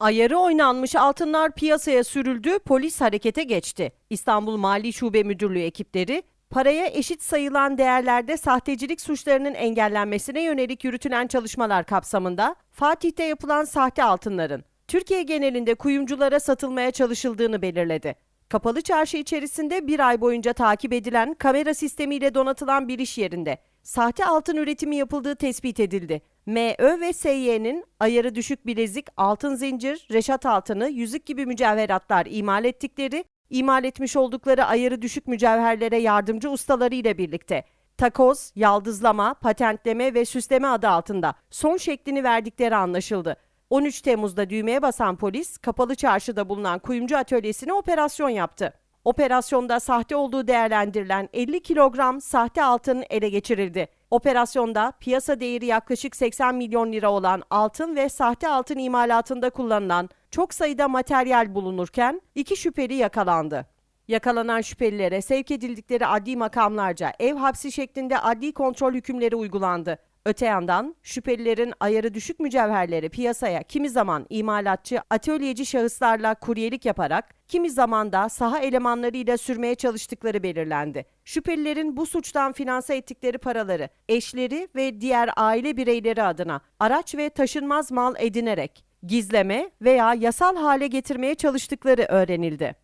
Ayarı oynanmış altınlar piyasaya sürüldü, polis harekete geçti. İstanbul Mali Şube Müdürlüğü ekipleri paraya eşit sayılan değerlerde sahtecilik suçlarının engellenmesine yönelik yürütülen çalışmalar kapsamında Fatih'te yapılan sahte altınların Türkiye genelinde kuyumculara satılmaya çalışıldığını belirledi. Kapalı çarşı içerisinde bir ay boyunca takip edilen kamera sistemiyle donatılan bir iş yerinde sahte altın üretimi yapıldığı tespit edildi. MÖ ve SY'nin ayarı düşük bilezik, altın zincir, reşat altını, yüzük gibi mücevheratlar imal ettikleri, imal etmiş oldukları ayarı düşük mücevherlere yardımcı ustaları ile birlikte takoz, yaldızlama, patentleme ve süsleme adı altında son şeklini verdikleri anlaşıldı. 13 Temmuz'da düğmeye basan polis, kapalı çarşıda bulunan kuyumcu atölyesine operasyon yaptı. Operasyonda sahte olduğu değerlendirilen 50 kilogram sahte altın ele geçirildi. Operasyonda piyasa değeri yaklaşık 80 milyon lira olan altın ve sahte altın imalatında kullanılan çok sayıda materyal bulunurken iki şüpheli yakalandı. Yakalanan şüphelilere sevk edildikleri adli makamlarca ev hapsi şeklinde adli kontrol hükümleri uygulandı. Öte yandan şüphelilerin ayarı düşük mücevherleri piyasaya kimi zaman imalatçı, atölyeci şahıslarla kuryelik yaparak, kimi zaman da saha elemanlarıyla sürmeye çalıştıkları belirlendi. Şüphelilerin bu suçtan finanse ettikleri paraları eşleri ve diğer aile bireyleri adına araç ve taşınmaz mal edinerek gizleme veya yasal hale getirmeye çalıştıkları öğrenildi.